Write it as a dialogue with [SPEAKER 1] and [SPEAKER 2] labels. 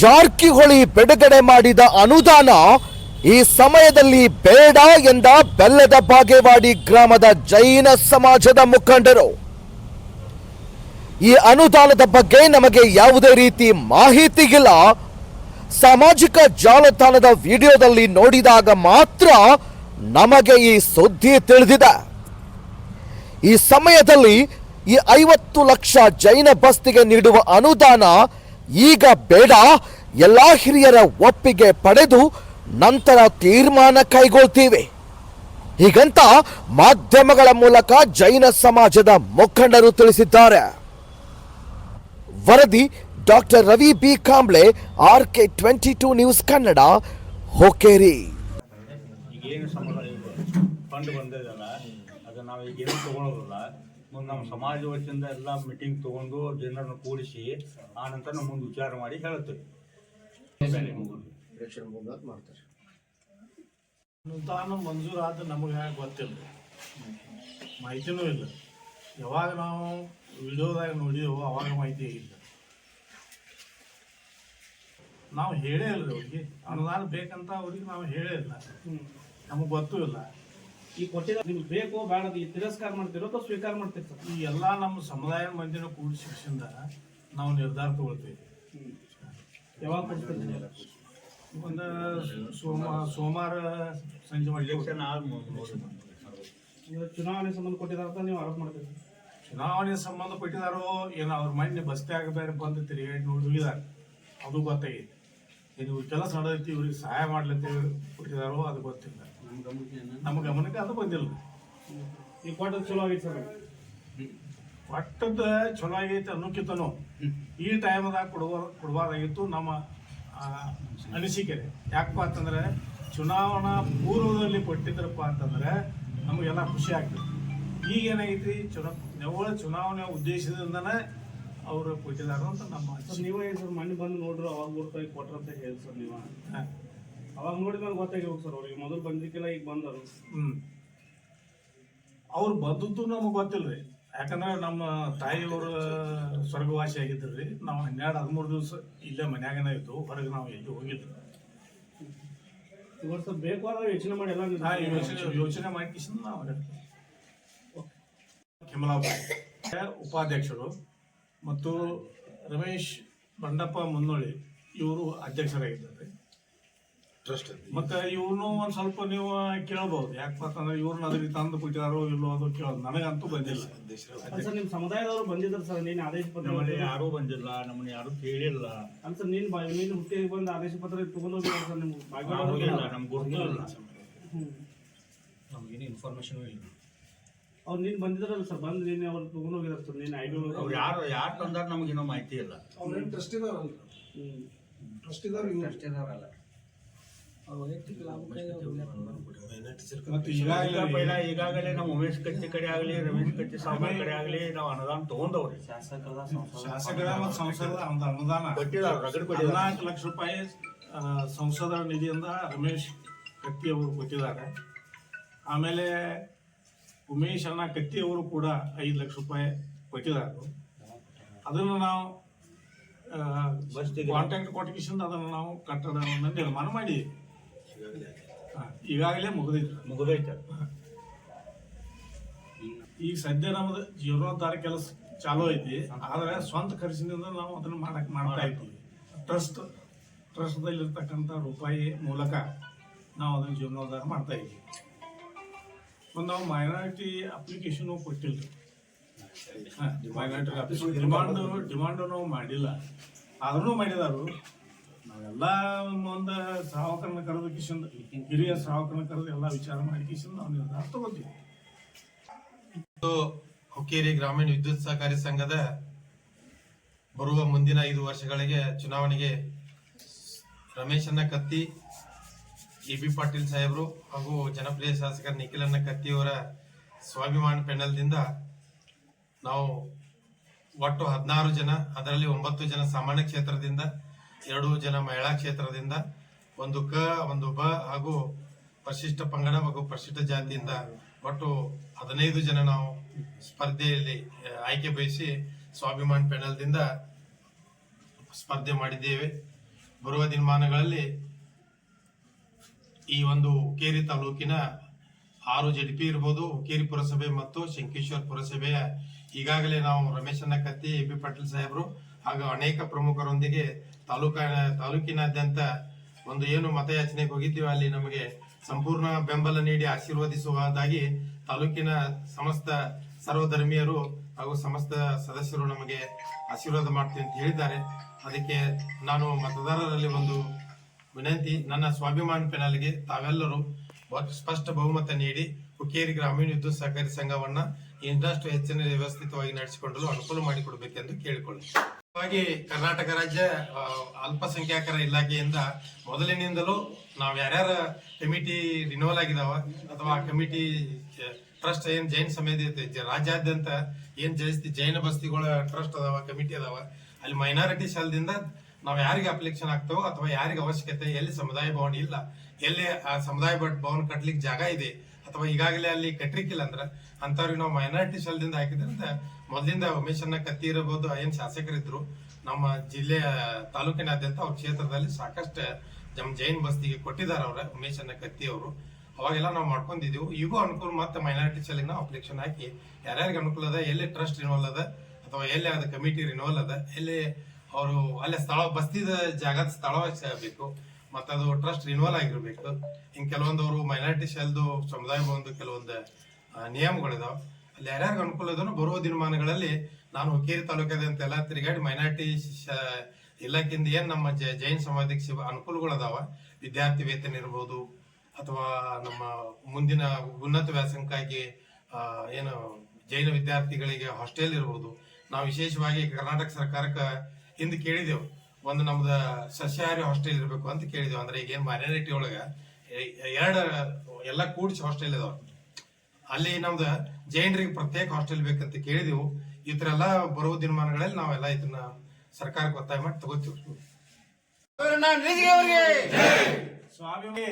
[SPEAKER 1] ಜಾರಕಿಹೊಳಿ ಬಿಡುಗಡೆ ಮಾಡಿದ ಅನುದಾನ ಈ ಸಮಯದಲ್ಲಿ ಬೇಡ ಎಂದ ಬೆಲ್ಲದ ಬಾಗೇವಾಡಿ ಗ್ರಾಮದ ಜೈನ ಸಮಾಜದ ಮುಖಂಡರು. ಈ ಅನುದಾನದ ಬಗ್ಗೆ ನಮಗೆ ಯಾವುದೇ ರೀತಿ ಮಾಹಿತಿಗಿಲ್ಲ. ಸಾಮಾಜಿಕ ಜಾಲತಾಣದ ವಿಡಿಯೋದಲ್ಲಿ ನೋಡಿದಾಗ ಮಾತ್ರ ನಮಗೆ ಈ ಸುದ್ದಿ ತಿಳಿದಿದೆ. ಈ ಸಮಯದಲ್ಲಿ ಈ ಐವತ್ತು ಲಕ್ಷ ಜೈನ ಬಸ್ತಿಗೆ ನೀಡುವ ಅನುದಾನ ಈಗ ಬೇಡ, ಎಲ್ಲ ಹಿರಿಯರ ಒಪ್ಪಿಗೆ ಪಡೆದು ನಂತರ ತೀರ್ಮಾನ ಕೈಗೊಳ್ತೀವಿ. ಹೀಗಂತ ಮಾಧ್ಯಮಗಳ ಮೂಲಕ ಜೈನ ಸಮಾಜದ ಮುಖಂಡರು ತಿಳಿಸಿದ್ದಾರೆ. ವರದಿ doctor Ravi B. Kamble R K twenty two news Kannada, Hukkeri.
[SPEAKER 2] ಅದು ನಾವು ಈಗ ಏನು ನಮ್ಮ ಸಮಾಜ ವತಿಯಿಂದ ಎಲ್ಲ ಮೀಟಿಂಗ್ ತಗೊಂಡು ಜನರನ್ನು ಕೂಡಿಸಿ ಆ ನಂತರ ಮುಂದೆ ವಿಚಾರ ಮಾಡಿ ಹೇಳ್ತೇವೆ
[SPEAKER 3] ಅನುದಾನ ಮಂಜೂರಾದ ನಮಗೆ ಗೊತ್ತಿಲ್ಲ ಮಾಹಿತಿನೂ ಇಲ್ಲ. ಯಾವಾಗ ನಾವು ವಿಡಿಯೋದಾಗ ನೋಡಿದೆವು ಅವಾಗ ಮಾಹಿತಿ ಆಗಿಲ್ಲ. ನಾವು ಹೇಳೇ ಇಲ್ಲ ರೀ ಅವ್ರಿಗೆ. ಅನುದಾನ ಬೇಕಂತ ಅವ್ರಿಗೆ ನಾವು ಹೇಳೇ ಇಲ್ಲ. ನಮಗೆ ಗೊತ್ತೂ ಇಲ್ಲ.
[SPEAKER 4] ಈ ಕೊಟ್ಟಿದ ನಿಮ್ಗೆ ಬೇಕೋ ಬೇಡ ಈ ತಿರಸ್ಕಾರ ಮಾಡ್ತಿರೋ ಅಥವಾ ಸ್ವೀಕಾರ ಮಾಡ್ತೀರಿ ಸರ್?
[SPEAKER 3] ಈ ಎಲ್ಲ ನಮ್ಮ ಸಮುದಾಯ ಮಂದಿನ ಕೂಡಿ ಶಿಕ್ಷಣದ ನಾವು ನಿರ್ಧಾರ ತಗೊಳ್ತೀವಿ.
[SPEAKER 4] ಯಾವಾಗ ಕೊಡ್ತೀರಿ
[SPEAKER 3] ಒಂದು ಸೋಮ ಸೋಮವಾರ ಸಂಜೆ ಮಾಡಿ
[SPEAKER 2] ಎಲೆಕ್ಷನ್
[SPEAKER 4] ಚುನಾವಣೆ ಸಂಬಂಧ ಕೊಟ್ಟಿದಾರ ಅಂತ ನೀವು ಆರೋಪ ಮಾಡ್ತೀರಿ
[SPEAKER 3] ಚುನಾವಣೆ ಸಂಬಂಧ ಕೊಟ್ಟಿದಾರೋ ಏನೋ ಅವ್ರ ಮಣ್ಣೆ ಬಸ್ತಿಯಾಗ ಬೇರೆ ಬಂದು ತಿರುಗಾಡಿ ನೋಡಿ ಹೋಗಿದಾರೆ ಅದು ಗೊತ್ತಾಗಿದೆ ಇದು ಕೆಲಸ ನಡೆದೈತಿ ಇವ್ರಿಗೆ ಸಹಾಯ ಮಾಡ್ಲತ್ತೀವಿ ಕೊಟ್ಟಿದಾರೋ ಅದು ಗೊತ್ತಿಲ್ಲ. ನಮ್ಮ ಗಮನಕ್ಕೆ ಅದು ಬಂದಿಲ್ಲ.
[SPEAKER 4] ಈ ಕೊಟ್ಟದ್ದು ಚಲೋ ಆಗೈತೆ ಸರ್.
[SPEAKER 3] ಕೊಟ್ಟದ್ದು ಚಲೋ ಆಗೈತೆ ಅನ್ನೋಕ್ಕಿಂತನೂ ಈ ಟೈಮ್ದಾಗ ಕೊಡುವ ಕೊಡಬಾರ್ದಾಗಿತ್ತು ನಮ್ಮ ಅನಿಸಿಕೆ ಯಾಕಪ್ಪ ಅಂತಂದ್ರೆ ಚುನಾವಣಾ ಪೂರ್ವದಲ್ಲಿ ಕೊಟ್ಟಿದ್ರಪ್ಪ ಅಂತಂದ್ರೆ ನಮಗೆಲ್ಲ ಖುಷಿ ಆಗ್ತದೆ. ಈಗ ಏನಾಗೈತಿ ಚುನಾ ನೆವಳ ಚುನಾವಣೆ ಉದ್ದೇಶದಿಂದನೇ ಅವರು ಕೊಟ್ಟಿದ್ದಾರೆ ಅಂತ ನಮ್ಮ
[SPEAKER 4] ನೀವೇ ಸರ್ ಮಣ್ಣು ಬಂದು ನೋಡ್ರಿ ಅವಾಗ ಗುರುತಾಗಿ ಕೊಟ್ರಂತ ಹೇಳಿ ಸರ್ ನೀವು.
[SPEAKER 3] ಹಾ.
[SPEAKER 4] ನೋಡಿ ನನಗೆ ಗೊತ್ತಾಗಿರ್ಬೇಕು ಸರ್ ಅವ್ರಿಗೆ. ಮೊದಲು ಬಂದಿಕ್ಕಿಲ್ಲ ಈಗ ಬಂದರು
[SPEAKER 3] ಹ್ಮ್. ಅವ್ರು ಬಂದದ್ದು ನಮಗೆ ಗೊತ್ತಿಲ್ರಿ. ಯಾಕಂದ್ರೆ ನಮ್ಮ ತಾಯಿಯವರು ಸ್ವರ್ಗವಾಸಿ ಆಗಿದ್ರಿ ನಾವು ಹನ್ನೆರಡು ಹದಿಮೂರು ದಿವಸ ಇಲ್ಲೇ ಮನ್ಯಾಗನೇ ಇದ್ದು ಹೊರಗೆ ನಾವು ಎಲ್ಲಿ ಹೋಗಿದ್ರು
[SPEAKER 4] ಇವತ್ತು ಸರ್ ಬೇಕು ಅಂದ್ರೆ ಯೋಚನೆ ಮಾಡಿ ಎಲ್ಲ
[SPEAKER 3] ಯೋಚನೆ ಯೋಚನೆ ಮಾಡಿ ನಾವು. ಕೆಮಲಾ ಉಪಾಧ್ಯಕ್ಷರು ಮತ್ತು ರಮೇಶ್ ಬಂಡಪ್ಪ ಮುನ್ನೋಳಿ ಇವರು ಅಧ್ಯಕ್ಷರಾಗಿದ್ದಾರೆ. ಮತ್ತೆ ಇವ್ರನ್ನೂ ಒಂದ್ ಸ್ವಲ್ಪ ನೀವು ಕೇಳಬಹುದು ಯಾಕಪ್ಪ ಅಂದ್ರೆ ಇವ್ರನ್ನ ಅದಕ್ಕೆ ತಂದು ಕೊಟ್ಟಿದಾರೋ ಇಲ್ಲೋ ಅದು ಕೇಳೋದು. ನನಗಂತೂ ಬಂದಿಲ್ಲ.
[SPEAKER 4] ಸರ್ ನಿಮ್ಮ ಸಮುದಾಯದವರು ಬಂದಿದ್ರು ಸರ್ ನೀನ್ ಆದೇಶ ಪತ್ರ
[SPEAKER 2] ನಮ್ಮಲ್ಲಿ ಯಾರೂ ಬಂದಿಲ್ಲ ನಮ್ಮನ್ನ ಯಾರೂ ಕೇಳಿಲ್ಲ.
[SPEAKER 4] ಅಂತ ಸರ್ ನೀನ್ ಬಾ ನೀನು ಹುಟ್ಟಿ ಬಂದು ಆದೇಶ ಪತ್ರ ತಗೊಂಡು ಹೋಗಿಲ್ಲ ಸರ್ ನಿಮ್ಗೆ
[SPEAKER 2] ನಾವು ಹೋಗಿಲ್ಲ ನಮ್ಗೆ ಗೊತ್ತಿಲ್ಲ.
[SPEAKER 4] ನಮಗೇನು ಇನ್ಫಾರ್ಮೇಶನ್ ಇಲ್ಲ. ಅವ್ರು ನೀನ್ ಬಂದಿದ್ರಲ್ಲ ಸರ್ ಬಂದು ನೀನ್ ಅವ್ರು ತಗೊಂಡು ಹೋಗಿದ್ದಾರೆ ಸರ್ ನೀನ್ ಐದು
[SPEAKER 2] ಅವ್ರು ಯಾರು ಯಾರು ತಂದಾರ ಏನೋ ಮಾಹಿತಿ ಇಲ್ಲ.
[SPEAKER 5] ಅವ್ರೇನು ಟ್ರಸ್ಟ್ ಇದಾರಲ್ಲ? ಟ್ರಸ್ಟ್ ಇದಾರ
[SPEAKER 3] ಟ್ರಸ್ಟ್
[SPEAKER 2] ಈಗ
[SPEAKER 3] ಈಗಾಗಲೇ
[SPEAKER 2] ಈಗಾಗಲೇ ನಾವು ಉಮೇಶ್ ಕತ್ತಿ ಕಡೆ ಆಗಲಿ ರಮೇಶ್ ಕತ್ತಿ ಸಾಮಾನ್ ಕಡೆ ಆಗಲಿ ನಾವು ಅನುದಾನ ತಗೊಂಡವ್ರಿ.
[SPEAKER 3] ಶಾಸಕರ ಮತ್ತು ಸಂಸದ ಒಂದು ಅನುದಾನ.
[SPEAKER 2] ಕೊಟ್ಟಿದ್ದಾರೆ ರಗಡ್ ಕೊಟ್ಟಿದ್ದಾರೆ.
[SPEAKER 3] ಹದಿನಾಲ್ಕು ಲಕ್ಷ ರೂಪಾಯಿ ಸಂಸದ ಸಂಸದರ ನಿಧಿಯಿಂದ ರಮೇಶ್ ಕತ್ತಿ ಅವರು ಕೊಟ್ಟಿದ್ದಾರೆ. ಆಮೇಲೆ ಉಮೇಶ್ ಅಣ್ಣ ಕತ್ತಿ ಅವರು ಕೂಡ ಐದು ಲಕ್ಷ ರೂಪಾಯಿ ಕೊಟ್ಟಿದ್ದಾರೆ. ಅದನ್ನು ನಾವು
[SPEAKER 2] ಕಾಂಟ್ರಾಕ್ಟ್
[SPEAKER 3] ಕಾಂಟ್ಯಾಕ್ಟ್ ಕೊಟ್ಟಿಗೆಸಿಂದ ಅದನ್ನು ನಾವು ಕಟ್ಟಡವನ್ನು ನಿರ್ಮಾಣ ಮಾಡಿ ಈಗಾಗಲೇ ಮುಗಿದೈತೆ.
[SPEAKER 2] ಮುಗಿದೈತೆ
[SPEAKER 3] ಈಗ ಸದ್ಯ ನಮ್ದು ಜೀವನೋದ್ಧಾರ ಕೆಲಸ ಚಾಲೂ ಐತಿ. ಆದ್ರೆ ಸ್ವಂತ ಖರ್ಚಿನಿಂದ ನಾವು ಅದನ್ನ ಮಾಡಕ್ ಮಾಡ್ತಾ ಇದ್ದೀವಿ. ಟ್ರಸ್ಟ್ ಟ್ರಸ್ಟ್ದಲ್ಲಿರ್ತಕ್ಕಂಥ ರೂಪಾಯಿ ಮೂಲಕ ನಾವು ಅದನ್ನ ಜೀವನೋದ್ಧಾರ ಮಾಡ್ತಾ ಇದ್ದೀವಿ. ಒಂದು ನಾವು ಮೈನಾರಿಟಿ ಅಪ್ಲಿಕೇಶನ್ ಕೊಟ್ಟಿಲ್ಲ ಮೈನಾರಿಟಿ ಡಿಮಾಂಡ್ ಡಿಮಾಂಡ್ ನಾವು ಮಾಡಿಲ್ಲ. ಆದ್ರೂ ಮಾಡಿದಾರು. ನಾವೆಲ್ಲ ಒಂದು ಸಾವಕರನ್ನ ಕರೆದು ಕಿಶನ್ ಹಿರಿಯ ಸಾವಕರನ್ನ ಕರೆದು ಎಲ್ಲ ವಿಚಾರ ಮಾಡಿ ಕಿಶನ್ ನಾವು ನಿರ್ಧಾರ ತಗೋತೀವಿ
[SPEAKER 6] ಹುಕ್ಕೇರಿ ಗ್ರಾಮೀಣ ವಿದ್ಯುತ್ ಸಹಕಾರಿ ಸಂಘದ ಬರುವ ಮುಂದಿನ ಐದು ವರ್ಷಗಳಿಗೆ ಚುನಾವಣೆಗೆ ರಮೇಶನ್ನ ಕತ್ತಿ, ಎ ಬಿ ಪಾಟೀಲ್ ಸಾಹೇಬರು ಹಾಗೂ ಜನಪ್ರಿಯ ಶಾಸಕ ನಿಖಿಲನ್ನ ಕತ್ತಿಯವರ ಸ್ವಾಭಿಮಾನ ಪೆನಲ್ದಿಂದ ನಾವು ಒಟ್ಟು ಹದಿನಾರು ಜನ, ಅದರಲ್ಲಿ ಒಂಬತ್ತು ಜನ ಸಾಮಾನ್ಯ ಕ್ಷೇತ್ರದಿಂದ ಎರಡು ಜನ ಮಹಿಳಾ ಕ್ಷೇತ್ರದಿಂದ ಒಂದು ಕ, ಒಂದು ಬ ಹಾಗೂ ಪರಿಶಿಷ್ಟ ಪಂಗಡ ಹಾಗೂ ಪರಿಶಿಷ್ಟ ಜಾತಿಯಿಂದ ಒಟ್ಟು ಹದಿನೈದು ಜನ ನಾವು ಸ್ಪರ್ಧೆಯಲ್ಲಿ ಆಯ್ಕೆ ಬಯಸಿ ಸ್ವಾಭಿಮಾನ್ ಪ್ಯಾನಲ್ದಿಂದ ಸ್ಪರ್ಧೆ ಮಾಡಿದ್ದೇವೆ. ಬರುವ ದಿನಮಾನಗಳಲ್ಲಿ ಈ ಒಂದು ಹುಕ್ಕೇರಿ ತಾಲೂಕಿನ ಆರು ಜಡ್ ಪಿ ಇರ್ಬೋದು ಹುಕ್ಕೇರಿ ಪುರಸಭೆ ಮತ್ತು ಶಂಕೇಶ್ವರ ಪುರಸಭೆಯ ಈಗಾಗಲೇ ನಾವು ರಮೇಶನ್ನ ಕತ್ತಿ ಎ ಬಿ ಪಾಟೀಲ್ ಸಾಹೇಬರು ಹಾಗೂ ಅನೇಕ ಪ್ರಮುಖರೊಂದಿಗೆ ತಾಲೂಕ, ತಾಲೂಕಿನಾದ್ಯಂತ ಒಂದು ಏನು ಮತಯಾಚನೆಗೆ ಹೋಗಿದ್ದೀವಿ ಅಲ್ಲಿ ನಮಗೆ ಸಂಪೂರ್ಣ ಬೆಂಬಲ ನೀಡಿ ಆಶೀರ್ವದಿಸುವುದಾಗಿ ತಾಲೂಕಿನ ಸಮಸ್ತ ಸರ್ವಧರ್ಮೀಯರು ಹಾಗೂ ಸಮಸ್ತ ಸದಸ್ಯರು ನಮಗೆ ಆಶೀರ್ವಾದ ಮಾಡ್ತೀವಿ ಅಂತ ಹೇಳಿದ್ದಾರೆ. ಅದಕ್ಕೆ ನಾನು ಮತದಾರರಲ್ಲಿ ಒಂದು ವಿನಂತಿ, ನನ್ನ ಸ್ವಾಭಿಮಾನ ಪೆನಲ್ಗೆ ತಾವೆಲ್ಲರೂ ಸ್ಪಷ್ಟ ಬಹುಮತ ನೀಡಿ ಹುಕ್ಕೇರಿ ಗ್ರಾಮೀಣ ವಿದ್ಯುತ್ ಸಹಕಾರಿ ಸಂಘವನ್ನ ಇನ್ನಷ್ಟು ಹೆಚ್ಚಿನ ವ್ಯವಸ್ಥಿತವಾಗಿ ನಡೆಸಿಕೊಳ್ಳಲು ಅನುಕೂಲ ಮಾಡಿಕೊಡಬೇಕೆಂದು ಕೇಳಿಕೊಳ್ಳಿ ಹಾಗೆ ಕರ್ನಾಟಕ ರಾಜ್ಯ ಆ, ಅಲ್ಪಸಂಖ್ಯಾತರ ಇಲಾಖೆಯಿಂದ ಮೊದಲಿನಿಂದಲೂ ನಾವು ಯಾರ್ಯಾರ ಕಮಿಟಿ ರಿನೋವಲ್ ಆಗಿದಾವ ಅಥವಾ ಕಮಿಟಿ ಟ್ರಸ್ಟ್ ಏನ್ ಜೈನ್ ಸಮೇತ ರಾಜ್ಯಾದ್ಯಂತ ಏನ್ ಜೈಸ್ತಿ ಜೈನ ಬಸ್ತಿಗಳ ಟ್ರಸ್ಟ್ ಅದಾವ ಕಮಿಟಿ ಅದಾವ ಅಲ್ಲಿ ಮೈನಾರಿಟಿ ಶಾಲದಿಂದ ನಾವು ಯಾರಿಗೆ ಅಪ್ಲಿಕೇಶನ್ ಆಗ್ತಾವೋ ಅಥವಾ ಯಾರಿಗೆ ಅವಶ್ಯಕತೆ ಎಲ್ಲಿ ಸಮುದಾಯ ಭವನ ಇಲ್ಲ ಎಲ್ಲಿ ಆ ಸಮುದಾಯ ಭವನ ಕಟ್ಲಿಕ್ಕೆ ಜಾಗ ಇದೆ ಅಥವಾ ಈಗಾಗಲೇ ಅಲ್ಲಿ ಕಟ್ಟಲಿಕ್ಕಿಲ್ಲ ಅಂದ್ರ ಅಂತವ್ರಿಗೆ ನಾವು ಮೈನಾರಿಟಿ ಶಾಲದಿಂದ ಹಾಕಿದ್ರಿಂದ ಮೊದಲಿಂದ ಉಮೇಶನ್ನ ಕತ್ತಿ ಇರಬಹುದು ಏನ್ ಶಾಸಕರಿದ್ರು, ನಮ್ಮ ಜಿಲ್ಲೆಯ ತಾಲೂಕಿನಾದ್ಯಂತ ಅವ್ರ ಕ್ಷೇತ್ರದಲ್ಲಿ ಸಾಕಷ್ಟು ನಮ್ಮ ಜೈನ್ ಬಸ್ತಿಗೆ ಕೊಟ್ಟಿದ್ದಾರೆ ಅವ್ರ ಉಮೇಶನ್ನ ಕತ್ತಿ ಅವರು. ಅವಾಗೆಲ್ಲ ನಾವು ಮಾಡ್ಕೊಂಡಿದ್ದೀವಿ ಈಗೂ ಅನುಕೂಲ ಮತ್ತೆ ಮೈನಾರಿಟಿ ಶಾಲೆಗೆ ನಾವು ಅಪ್ಲಿಕೇಶನ್ ಹಾಕಿ ಯಾರ್ಯಾರಿಗೆ ಅನುಕೂಲ ಅದ, ಎಲ್ಲಿ ಟ್ರಸ್ಟ್ ರಿನೋವಲ್ ಅದ, ಅಥವಾ ಎಲ್ಲಿ ಅದ ಕಮಿಟಿ ರಿನೋವಲ್ ಅದ, ಎಲ್ಲಿ ಅವರು ಅಲ್ಲೇ ಸ್ಥಳ, ಬಸ್ತಿದ ಜಾಗದ ಸ್ಥಳ ಬೇಕು, ಮತ್ತೆ ಅದು ಟ್ರಸ್ಟ್ ರಿನೋವಲ್ ಆಗಿರ್ಬೇಕು. ಹಿಂಗೆ ಕೆಲವೊಂದು ಅವರು ಮೈನಾರಿಟಿ ಶಾಲ್ದು ಸಮುದಾಯ ಒಂದು ಕೆಲವೊಂದು ನಿಯಮಗಳಿದಾವ. ಅಲ್ಲಿ ಯಾರ್ಯಾರಿಗೆ ಅನುಕೂಲ ಇದ್ರು ಬರುವ ದಿನಮಾನಗಳಲ್ಲಿ ನಾನು ಹುಕ್ಕೇರಿ ತಾಲೂಕಾದ್ಯಂತ ಎಲ್ಲ ತಿರುಗಾಡಿ ಮೈನಾರಿಟಿ ಇಲಾಖೆಯಿಂದ ಏನು ನಮ್ಮ ಜೈನ್ ಸಮಾಜಕ್ಕೆ ಸಿಗ ಅನುಕೂಲಗಳು ಅದಾವ ವಿದ್ಯಾರ್ಥಿ ವೇತನ ಇರ್ಬೋದು, ಅಥವಾ ನಮ್ಮ ಮುಂದಿನ ಉನ್ನತ ವ್ಯಾಸಂಗಕ್ಕಾಗಿ ಏನು ಜೈನ ವಿದ್ಯಾರ್ಥಿಗಳಿಗೆ ಹಾಸ್ಟೆಲ್ ಇರ್ಬೋದು. ನಾವು ವಿಶೇಷವಾಗಿ ಕರ್ನಾಟಕ ಸರ್ಕಾರಕ್ಕೆ ಹಿಂದೆ ಕೇಳಿದೆವು, ಒಂದು ನಮ್ದು ಸಸ್ಯಾಹಾರಿ ಹಾಸ್ಟೆಲ್ ಇರಬೇಕು ಅಂತ ಕೇಳಿದೆವು. ಅಂದ್ರೆ ಈಗ ಏನ್ ಮೈನಾರಿಟಿ ಒಳಗ ಎರಡು, ಎಲ್ಲ ಕೂಡಿಸಿ ಹಾಸ್ಟೆಲ್ ಇದಾವ ಅಲ್ಲಿ ನಮ್ದು ಜೈನರಿಗೆ ಪ್ರತ್ಯೇಕ ಹಾಸ್ಟೆಲ್ ಬೇಕಂತ ಕೇಳಿದೆವು. ಈ ಥರ ಎಲ್ಲ ಬರುವ ದಿನಮಾನಗಳಲ್ಲಿ ನಾವೆಲ್ಲ ಇದನ್ನ ಸರ್ಕಾರಕ್ಕೆ ಒತ್ತಾಯ ಮಾಡಿ ತಗೋತೀವಿ.
[SPEAKER 3] ಸ್ವಾಮಿ.